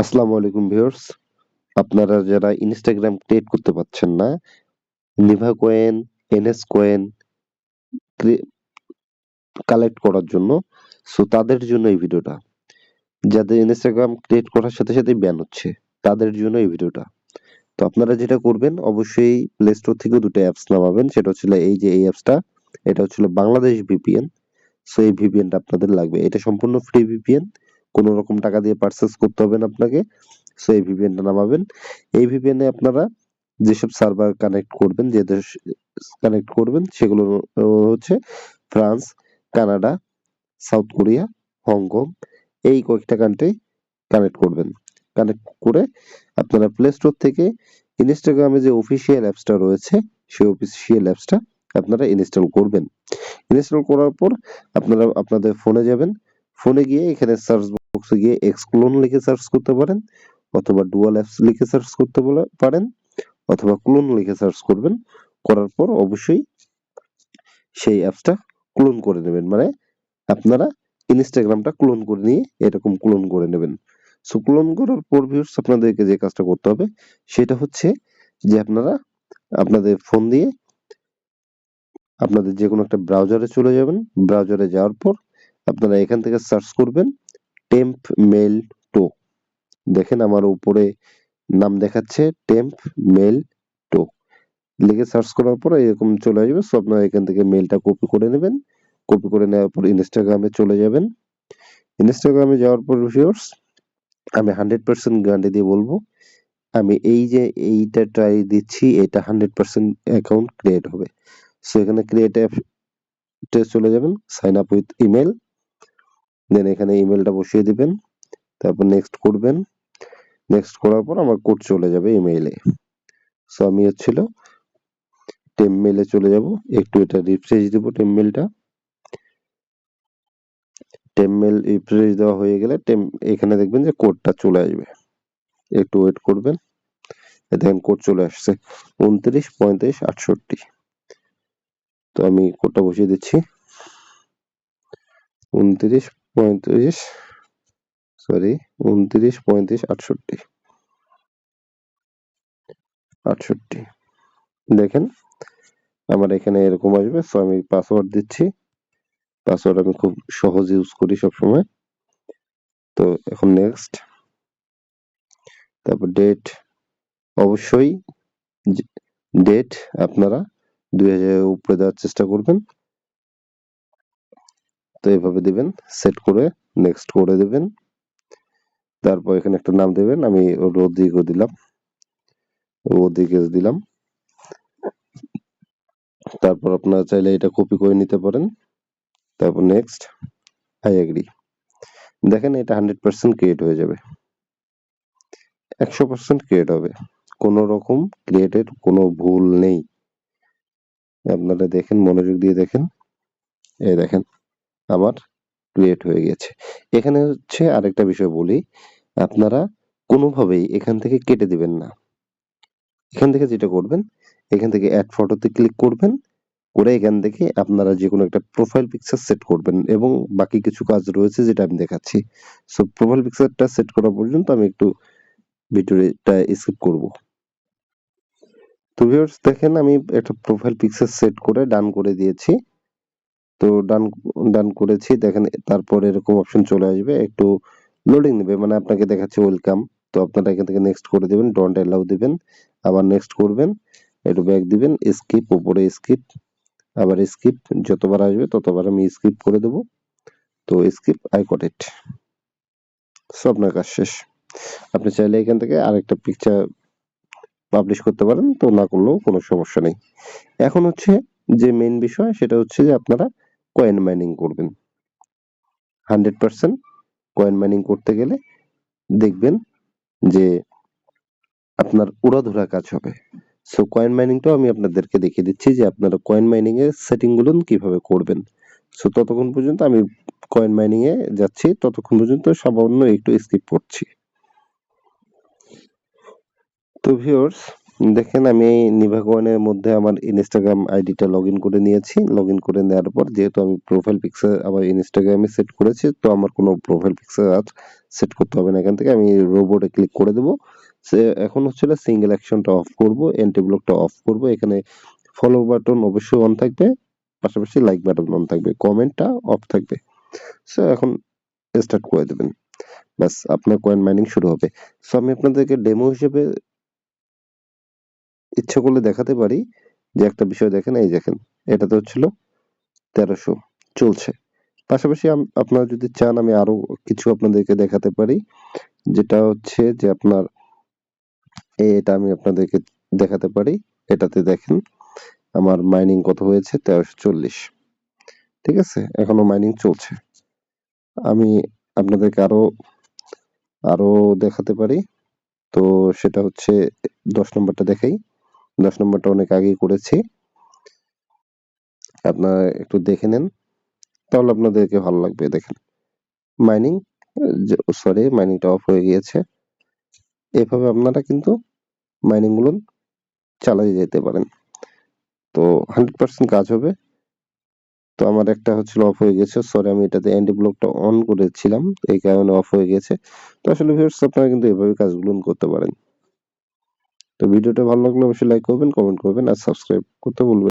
আসসালামু আলাইকুম ভিউয়ার্স। আপনারা যারা ইনস্টাগ্রাম ক্রিয়েট করতে পারছেন না Nibha coin NS coin collect করার জন্য সো তাদের জন্য এই ভিডিওটা। যাদের ইনস্টাগ্রাম ক্রিয়েট করার সাথে সাথে ব্যান হচ্ছে, তাদের জন্য এই ভিডিওটা। তো আপনারা যেটা করবেন, অবশ্যই প্লে স্টোর থেকে দুটো অ্যাপস নামাবেন, সেটা হচ্ছিল এই যে এই অ্যাপসটা এটা হচ্ছিল বাংলাদেশ ভিপিএন সো এই ভিপিএনটা আপনাদের লাগবে। এটা সম্পূর্ণ ফ্রি ভিপিএন কোনো রকম টাকা দিয়ে পারচেস করতে হবে না আপনাকে। সো এই ভিপিএনটা নামাবেন। এই ভিপিএনে আপনারা যেসব সার্ভার কানেক্ট করবেন, যে দেশ কানেক্ট করবেন, সেগুলো হচ্ছে France Canada South Korea Hong Kong এই কয়েকটা কান্ট্রি কানেক্ট করবেন। কানেক্ট করে আপনারা প্লে স্টোর থেকে ইনস্টাগ্রামে যে অফিসিয়াল অ্যাপসটা রয়েছে, সেই অফিসিয়াল অ্যাপসটা আপনারা ইনস্টল করবেন। ইনস্টল করার পর আপনারা আপনাদের ফোনে যাবেন। ফোনে গিয়ে এখানে সার্চ বক্সে গিয়ে এক্সক্লোন লিখে সার্চ করতে পারেন, অথবা ডুয়াল অ্যাপস লিখে সার্চ করতে পারেন, অথবা ক্লোন লিখে সার্চ করবেন। করার পর অবশ্যই সেই অ্যাপসটা ক্লোন করে নেবেন। মানে আপনারা ইনস্টাগ্রামটা ক্লোন করে নিয়ে এরকম ক্লোন করে নেবেন। সো ক্লোন করার পর ভিউর্স আপনাদেরকে যে কাজটা করতে হবে, সেটা হচ্ছে যে আপনারা আপনাদের ফোন দিয়ে আপনাদের যে কোনো একটা ব্রাউজারে চলে যাবেন। ব্রাউজারে যাওয়ার পর আপনারা এখান থেকে সার্চ করবেন। টেম্প মেল টো দেখেন আমার উপরে নাম দেখাচ্ছে টেম্প মেল টো লিখে সার্চ করার পর এরকম চলে আসবে। সো আপনারা এখান থেকে মেলটা কপি করে নেবেন। কপি করে নেওয়ার পর ইনস্টাগ্রামে চলে যাবেন। ইনস্টাগ্রামে যাওয়ার পর ভিউয়ার্স আমি হান্ড্রেড পার্সেন্ট গ্যারান্টি দিয়ে বলব, আমি এই যে এইটা ট্রাই দিচ্ছি, এটা হান্ড্রেড পার্সেন্ট অ্যাকাউন্ট ক্রিয়েট হবে। সো এখানে ক্রিয়েট অ্যাপে চলে যাবেন sign up with email then এখানে ইমেলটা বসিয়ে দিবেন, তারপর নেক্সট করবেন। নেক্সট করার পর আমার কোড চলে যাবে ইমেইলে সো আমি হচ্ছিল টেম মেলে চলে যাব, একটু এটা রিফ্রেশ দিব টেম মেলটা টেম মেল রিফ্রেশ দেওয়া হয়ে গেলে টেম এখানে দেখবেন যে কোডটা চলে আসবে। একটু ওয়েট করবেন। দেখেন কোড চলে আসছে, উনত্রিশ পঁয়ত্রিশ আটষট্টি। তো আমি কোডটা বসিয়ে দিচ্ছি। উনত্রিশ পঁয়ত্রিশ সরি উনত্রিশ, পঁয়ত্রিশ, আটষট্টি। আটষট্টি। দেখেন, আমার এখানে এরকম আসবে সো আমি পাসওয়ার্ড দিচ্ছি। পাসওয়ার্ড আমি খুব সহজ ইউজ করি সব সময় তো এখন নেক্সট তারপর ডেট অবশ্যই ডেট আপনারা দুই হাজারের উপরে দেওয়ার চেষ্টা করবেন। তো এভাবে দিবেন সেট করে নেক্সট করে দেবেন। তারপর এখানে একটা নাম দেবেন, আমি রোদ্রিগো দিলাম। রোদ্রিগেজ দিলাম। তারপর আপনারা চাইলে এটা কপি করে নিতে পারেন। তারপর নেক্সট আই এগ্রি দেখেন এটা হান্ড্রেড পার্সেন্ট ক্রিয়েট হয়ে যাবে। একশো পার্সেন্ট ক্রিয়েট হবে। কোনো রকম ক্রিয়েটের কোনো ভুল নেই। আপনারা দেখেন, মনোযোগ দিয়ে দেখেন। এই দেখেন। আমার ক্রিয়েট হয়ে গেছে। এখানে হচ্ছে আরেকটা বিষয় বলি, আপনারা কোনোভাবেই এখান থেকে কেটে দিবেন না। এখান থেকে যেটা করবেন, এখান থেকে অ্যাড ফটোতে ক্লিক করবেন, করে এখান থেকে আপনারা যে কোনো একটা প্রোফাইল পিকচার সেট করবেন এবং বাকি কিছু কাজ রয়েছে যেটা আমি দেখাচ্ছি। সো প্রোফাইল পিকচারটা সেট করা পর্যন্ত আমি একটু ভিডিওটা স্কিপ করব। তো ভিউয়ার্স দেখেন, আমি একটা প্রোফাইল পিকচার সেট করে ডান করে দিয়েছি। তো ডান ডান করেছি। দেখেন, তারপর এরকম অপশন চলে আসবে। একটু লোডিং নেবে মানে আপনাকে দেখাচ্ছে ওয়েলকাম তো আপনারা এখান থেকে নেক্সট করে দেবেন ডন্ট অ্যালাউ দিবেন। আবার নেক্সট করবেন, একটু ব্যাক দিবেন স্কিপ উপরে স্কিপ আবার স্কিপ যতবার আসবে ততবার আমি স্কিপ করে দেব। তো skip I got it so আপনার কাজ শেষ। আপনি চাইলে এখান থেকে আরেকটা পিকচার পাবলিশ করতে পারেন, তো না করলেও কোনো সমস্যা নেই। এখন হচ্ছে যে মেইন বিষয়, সেটা হচ্ছে যে আপনারা কয়েন মাইনিং করবেন। হান্ড্রেড পার্সেন্ট কয়েন মাইনিং করতে গেলে দেখবেন যে আপনার উড়াধুরা কাজ হবে। সো কয়েন মাইনিংটাও আমি আপনাদেরকে দেখিয়ে দিচ্ছি যে আপনারা কয়েন মাইনিং এর সেটিংগুলো কীভাবে করবেন। সো ততক্ষণ পর্যন্ত আমি কয়েন মাইনিং এ যাচ্ছি, ততক্ষণ পর্যন্ত সামান্য একটু স্কিপ করছি। তো ভিউয়ার্স দেখেন, আমি নিভা কয়েনের মধ্যে আমার ইনস্টাগ্রাম আইডিটা লগ করে নিয়েছি। লগ করে নেওয়ার পর যেহেতু আমি প্রোফাইল পিকচার আমার ইনস্টাগ্রামে সেট করেছি, তো আমার কোনো প্রোফাইল পিকচার আর সেট করতে হবে না। এখান থেকে আমি রোবটে ক্লিক করে দেবো। সে এখন হচ্ছে সিঙ্গেল অ্যাকশনটা অফ করব এন্টি ব্লকটা অফ করব। এখানে ফলো বাটন অবশ্যই অন থাকবে, পাশাপাশি লাইক বাটন অন থাকবে কমেন্টটা অফ থাকবে। সো এখন স্টার্ট করে দেবেন। ব্যাস, আপনার কয়েন মাইনিং শুরু হবে। সো আমি আপনাদেরকে ডেমো হিসেবে ইচ্ছা করলে দেখাতে পারি যে একটা বিষয় দেখেন, এই দেখেন, এটাতে হচ্ছিল তেরোশো চলছে। পাশাপাশি আপনারা যদি চান আমি আরও কিছু আপনাদেরকে দেখাতে পারি, যেটা হচ্ছে যে আপনার, এটা আমি আপনাদেরকে দেখাতে পারি, এটাতে দেখেন আমার মাইনিং কত হয়েছে? তেরোশো চল্লিশ। ঠিক আছে? এখনও মাইনিং চলছে। আমি আপনাদেরকে আরও আরও দেখাতে পারি। তো সেটা হচ্ছে দশ নম্বরটা দেখাই। দশ নম্বরটা অনেক আগেই করেছি। আপনারা একটু দেখে নেন, তাহলে আপনাদেরকে ভালো লাগবে দেখেন। মাইনিং সরি মাইনিংটা অফ হয়ে গিয়েছে। এভাবে আপনারা কিন্তু মাইনিংগুলো চালিয়ে যেতে পারেন। তো হান্ড্রেড পার্সেন্ট কাজ হবে। তো আমার একটা হচ্ছিল অফ হয়ে গেছে সরি আমি এটাতে অ্যান্টি ব্লকটা অন করেছিলাম, এই কারণে অফ হয়ে গেছে। তো আসলে ভিউয়ার্স আপনারা কিন্তু এভাবে কাজগুলো করতে পারেন। তো ভিডিওটা ভালো লাগলে অবশ্যই লাইক করবেন কমেন্ট করবেন আর সাবস্ক্রাইব করতে ভুলবেন